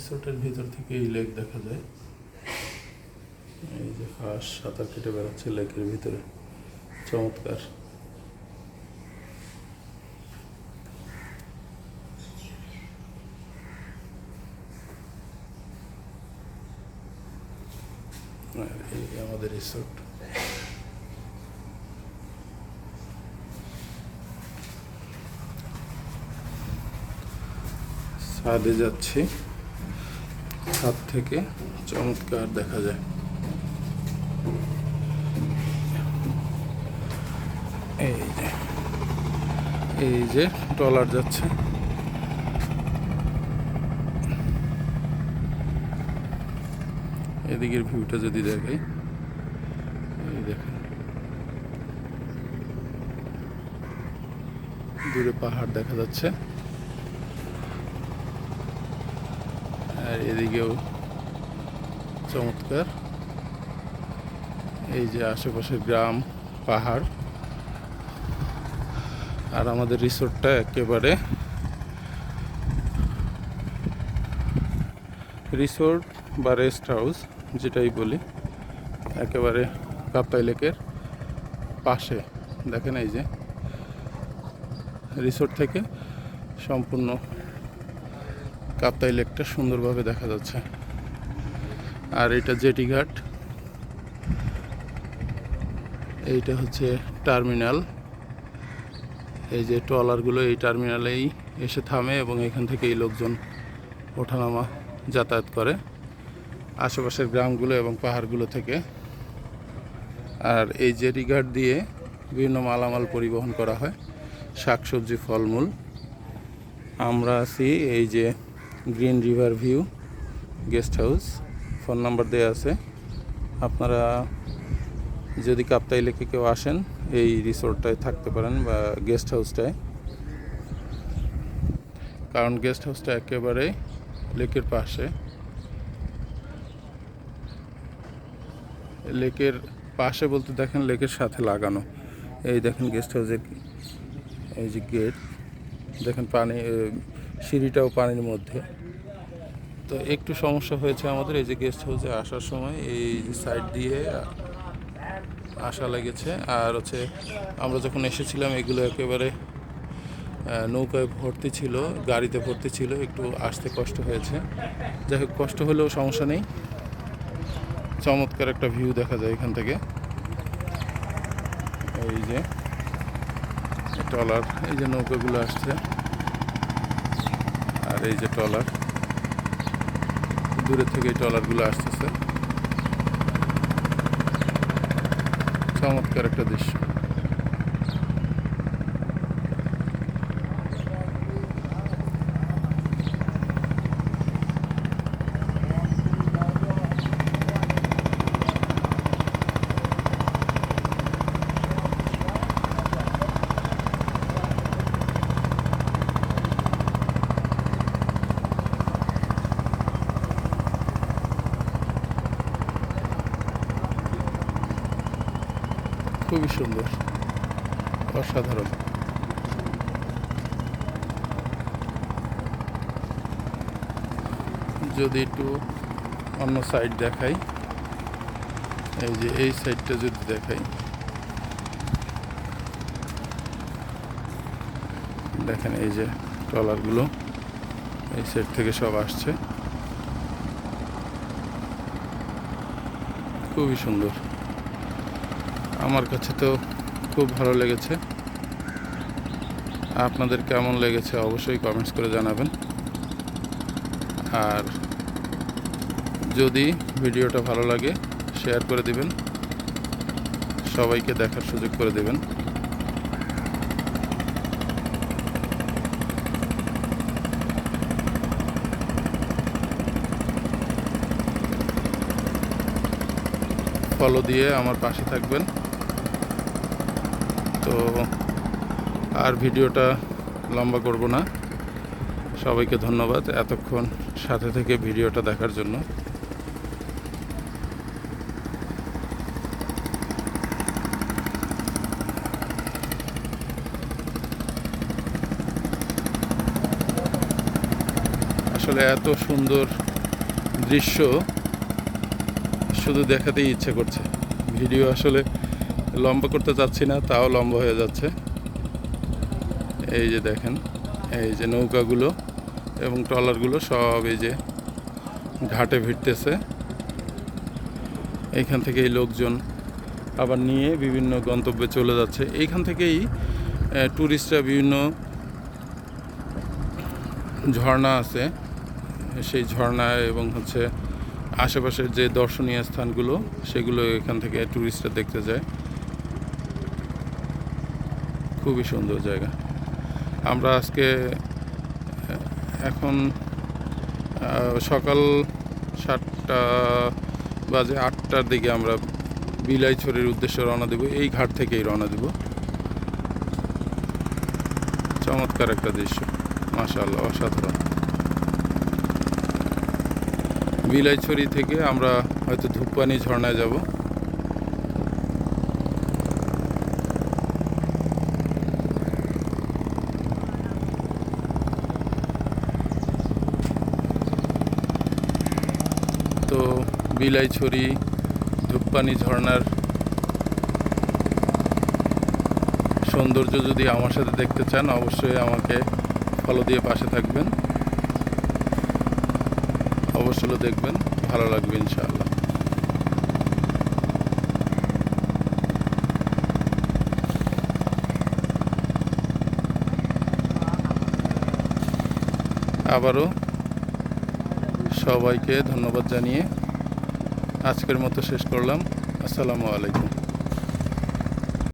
রিসোর্টের ভিতর থেকে এই লেক দেখা যায়। এই যে হাঁস সাঁতার কেটে বেড়াচ্ছে লেকের ভিতরে। চমৎকার। আমাদের রিসোর্ট। ছাদে যাচ্ছি। ছাদ থেকে চমৎকার দেখা যায়। এই যে এই যে ট্রলার যাচ্ছে। এদিকের ভিউটা যদি দেখাই, এই দেখেন। দূরে পাহাড় দেখা যাচ্ছে। আর এদিকেও চমৎকার। এই যে আশেপাশে গ্রাম, পাহাড়। আর আমাদের রিসোর্টটা একেবারে রিসোর্ট বা রেস্ট হাউস যেটাই বলি, একেবারে কাপ্তাই লেকের পাশে। দেখেন এই যে রিসোর্ট থেকে সম্পূর্ণ কাপ্তাই লেকটা সুন্দরভাবে দেখা যাচ্ছে। আর এটা জেটি ঘাট। এইটা হচ্ছে টার্মিনাল। এই যে ট্রলারগুলো এই টার্মিনালেই এসে থামে এবং এখান থেকে এই লোকজন ওঠানামা যাতায়াত করে। আশেপাশের গ্রামগুলো এবং পাহাড়গুলো থেকে। আর এই জেটি ঘাট দিয়ে বিভিন্ন মালামাল পরিবহন করা হয়। শাকসবজি, ফলমূল। আমরা আছি এই যে green river view guest house. Phone number দেওয়া আছে। আপনারা যদি কাপ্তাই লেকে কেউ আসেন, এই রিসোর্টটায় থাকতে পারেন বা গেস্ট হাউসটায়। কারণ গেস্ট হাউসটা একেবারে লেকের পাশে। লেকের পাশে বলতে দেখেন লেকের সাথে লাগানো। এই দেখেন গেস্ট হাউসের এই যে গেট, দেখেন পানি সিঁড়িটাও পানির মধ্যে। তো একটু সমস্যা হয়েছে আমাদের, এই যে গেস্ট হাউসে আসার সময় এই সাইড দিয়ে আসা লেগেছে। আর হচ্ছে আমরা যখন এসেছিলাম, এগুলো একেবারে নৌকায় ভর্তি ছিল, গাড়িতে ভর্তি ছিল, একটু আসতে কষ্ট হয়েছে। যাই হোক, কষ্ট হলেও সমস্যা নেই। চমৎকার একটা ভিউ দেখা যায় এখান থেকে। এই যে ট্রলার, এই যে নৌকাগুলো আসছে। আর এই যে ট্রলার দূরে থেকে এই ট্রলারগুলো আসতেছে। চমৎকার একটা দৃশ্য। খুবই সুন্দর, অসাধারণ। যদি একটু অন্য সাইড দেখাই, এই যে এই সাইডটা যদি দেখাই। দেখেন এই যে ট্রলারগুলো, এই সাইড থেকে সব আসছে। খুবই সুন্দর। আমার কাছে তো খুব ভালো লেগেছে। আপনাদের কেমন লেগেছে অবশ্যই কমেন্টস করে জানাবেন। আর যদি ভিডিওটা ভালো লাগে শেয়ার করে দিবেন। সবাইকে দেখার সুযোগ করে দেবেন। ফলো দিয়ে আমার পাশে থাকবেন। তো আর ভিডিওটা লম্বা করব না। সবাইকে ধন্যবাদ এতক্ষণ সাথে থেকে ভিডিওটা দেখার জন্য। আসলে এত সুন্দর দৃশ্য শুধু দেখাতেই ইচ্ছে করছে। ভিডিও আসলে লম্বা করতে চাচ্ছি না, তাও লম্বা হয়ে যাচ্ছে। এই যে দেখেন, এই যে নৌকাগুলো এবং ট্রলারগুলো সব এই যে ঘাটে ভিড়তেছে। এইখান থেকে এই লোকজন আবার নিয়ে বিভিন্ন গন্তব্যে চলে যাচ্ছে। এইখান থেকেই ট্যুরিস্টরা বিভিন্ন ঝর্ণা আছে। সেই ঝর্ণা এবং হচ্ছে আশেপাশের যে দর্শনীয় স্থানগুলো, সেগুলো এখান থেকে ট্যুরিস্টরা দেখতে যায়। খুবই সুন্দর জায়গা। আমরা আজকে এখন সকাল সাতটা বাজে আটটার দিকে আমরা বিলাইছড়ির উদ্দেশ্যে রওনা দেব। এই ঘাট থেকেই রওনা দেব। চমৎকার একটা দৃশ্য। মাশাআল্লাহ, অসাধারণ। বিলাইছড়ি থেকে আমরা হয়তো ধূপপানি ঝর্ণায় যাব তো বিলাইছড়ি ধূপপানি ঝর্নার সৌন্দর্য যদি আমার সাথে দেখতে চান, অবশ্যই আমাকে ফলো দিয়ে পাশে থাকবেন। অবশ্যই দেখবেন, ভালো লাগবে ইনশাআল্লাহ। আবারও সবাইকে ধন্যবাদ জানিয়ে আজকের মতো শেষ করলাম। আসসালামু আলাইকুম।